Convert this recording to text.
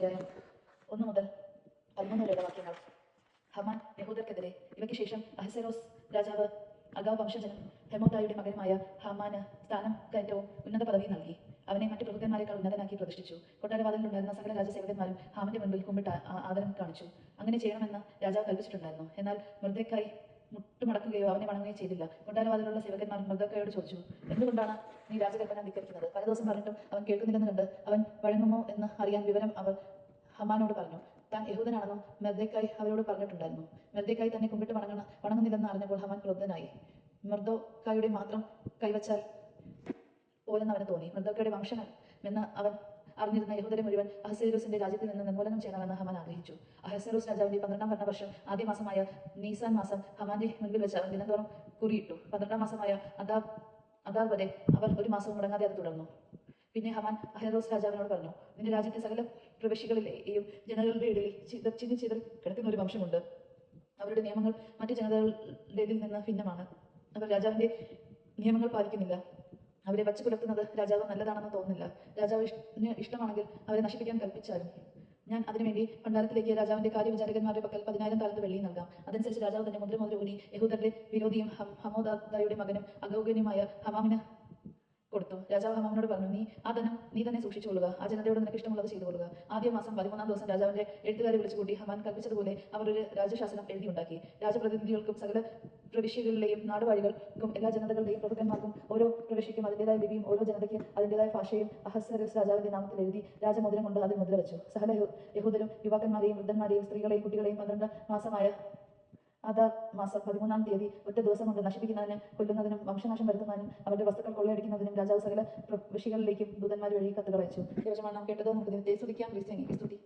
അധ്യായം ഒന്ന് മുതൽ പതിമൂന്ന് വരെയുള്ള വാക്യങ്ങൾ. ഹമാൻ യഹൂദർക്കെതിരെ ഇവയ്ക്ക് ശേഷം അഹസെറോസ് രാജാവ് അഗാവ് വംശജനും ഹെമോദായുടെ മകനുമായ ഹമാന് സ്ഥാനം കയറ്റവും ഉന്നത പദവി നൽകി. അവനെ മറ്റു പ്രഭുക്കന്മാരെക്കാൾ ഉന്നതനാക്കി പ്രതിഷ്ഠിച്ചു. കൊട്ടാരവാതിലുണ്ടായിരുന്ന സകല രാജസേവകന്മാരും ഹാമന്റെ മുൻപിൽ കുമ്പിട്ട് ആദരം കാണിച്ചു. അങ്ങനെ ചെയ്യണമെന്ന് രാജാവ് കൽപ്പിച്ചിട്ടുണ്ടായിരുന്നു. എന്നാൽ മൃദക്കായി മുട്ടുമടക്കുകയോ അവനെ വണങ്ങുകയോ ചെയ്തില്ല. കൊട്ടാരവാതിലുള്ള സേവകന്മാർ മൃഗക്കയോട് ചോദിച്ചു എന്തുകൊണ്ടാണ് നീ രാജകൽപ്പന ധിക്കരിക്കുന്നത്? പല ദിവസം പറഞ്ഞിട്ടും അവൻ കേൾക്കുന്നില്ലെന്ന് കണ്ട് അവൻ വഴങ്ങുമോ? എന്ന് അറിയാൻ വിവരം അവർ ഹമാനോട് പറഞ്ഞു. താൻ യഹൂദനാണെന്നും മെർദേക്കായി അവരോട് പറഞ്ഞിട്ടുണ്ടായിരുന്നു. മെർദേക്കായി തന്നെ കുമ്പിട്ട് വണങ്ങണ വണങ്ങുന്നില്ലെന്ന് അറിഞ്ഞപ്പോൾ ഹമാൻ ക്രുദ്ധനായി. മൃദോക്കായുടെ മാത്രം കൈവച്ചാൽ പോലെന്ന് അവന് തോന്നി. മൃദോക്കയുടെ വംശം എന്ന് അവൻ അറിഞ്ഞിരുന്ന യഹൂദരെ മുഴുവൻ അഹസേറൂസിന്റെ രാജ്യത്തിൽ നിന്ന് നിർമ്മൂലനം ചെയ്യണമെന്ന് ഹമാൻ ആഗ്രഹിച്ചു. അഹസേറൂസ് രാജാവിന്റെ പന്ത്രണ്ടാം ഭരണവർഷം ആദ്യ മാസമായ നീസാൻ മാസം ഹമാന്റെ മുൻപിൽ വെച്ച് അവൻ ദിനംതോറും കുറിയിട്ടു. പന്ത്രണ്ടാം മാസമായ അദാബ് അദാബ് വരെ അവർ ഒരു മാസം മുടങ്ങാതെ അത് തുടർന്നു. പിന്നെ ഹമാൻ അഹരോസ് രാജാവിനോട് പറഞ്ഞു നിന്റെ രാജ്യത്തെ സകല പ്രവേശികളിലെയും ജനങ്ങളുടെ ഇടയിൽ ചിത ചിന്തി ചിതറി കിടക്കുന്ന ഒരു വംശമുണ്ട്. അവരുടെ നിയമങ്ങൾ മറ്റു ജനതകളുടേതിൽ നിന്ന് ഭിന്നമാണ്. അവർ രാജാവിന്റെ നിയമങ്ങൾ പാലിക്കുന്നില്ല. അവരെ വച്ചു പുലർത്തുന്നത് രാജാവ് നല്ലതാണെന്ന് തോന്നുന്നില്ല. രാജാവ് ഇഷ്ട- ഇഷ്ടമാണെങ്കിൽ അവരെ നശിപ്പിക്കാൻ കൽപ്പിച്ചാലും. ഞാൻ അതിനുവേണ്ടി ഭണ്ഡാരത്തിലേക്ക് രാജാവിന്റെ കാര്യവിചാരകന്മാരുടെ പക്കൽ പതിനായിരം താലത്ത് വെള്ളി നൽകാം. അതനുസരിച്ച് രാജാവ് തന്റെ മുദ്ര മുദ്ര ഊരി യഹൂദരുടെ വിരോധിയും ഹമോദാദായുടെ മകനും അഗൗഗനുമായ ഹമാമിന് കൊടുത്തു. രാജാവ് ഹമാമിനോട് പറഞ്ഞു നീ ആ ധനം നീ തന്നെ സൂക്ഷിച്ചുകൊള്ളുക ആ ജനതയോട് നിനക്ക് ഇഷ്ടമുള്ളത് ചെയ്തു കൊള്ളുക. ആദ്യ മാസം പതിമൂന്നാം ദിവസം രാജാവിന്റെ എഴുത്തുകാരെ വിളിച്ചുകൂട്ടി ഹമാൻ കൽപ്പിച്ചതുപോലെ അവർ ഒരു രാജശാസനം എഴുതിയുണ്ടാക്കി. രാജപ്രതിനിധികൾക്കും സകല പ്രവിശ്യകളിലെയും നാടുവാഴികൾക്കും എല്ലാ ജനതകളുടെയും പ്രഭുക്കന്മാർക്കും ഓരോ പ്രവിശ്യയ്ക്കും അതിന്റെതായ ലിപിയും ഓരോ ജനതയ്ക്ക് അതിന്റെതായ ഭാഷയും അഹസരസ് രാജാവിന്റെ നാമത്തിൽ എഴുതി രാജമുദ്രം കൊണ്ട് അതിൽ മുദ്ര വെച്ചു. സകല യഹൂദരും യുവാക്കന്മാരെയും വൃദ്ധന്മാരെയും സ്ത്രീകളെയും കുട്ടികളെയും പന്ത്രണ്ട് മാസമായ അതാ മാസം പതിമൂന്നാം തീയതി ഒറ്റ ദിവസം കൊണ്ട് നശിപ്പിക്കുന്നതിനും കൊല്ലുന്നതിനും വംശനാശം വരുത്തുന്നതിനും അവരുടെ വസ്തുക്കൾ കൊള്ളയടിക്കുന്നതിനും രാജാവ് സകല വിഷികളിലേക്കും ദൂതന്മാർ വഴി കത്തുകൾ അയച്ചു. ദേവജമാണ് നാം കേട്ടത് നമുക്ക് ദൈവത്തെ സ്തുതിക്കാം സ്തുതി.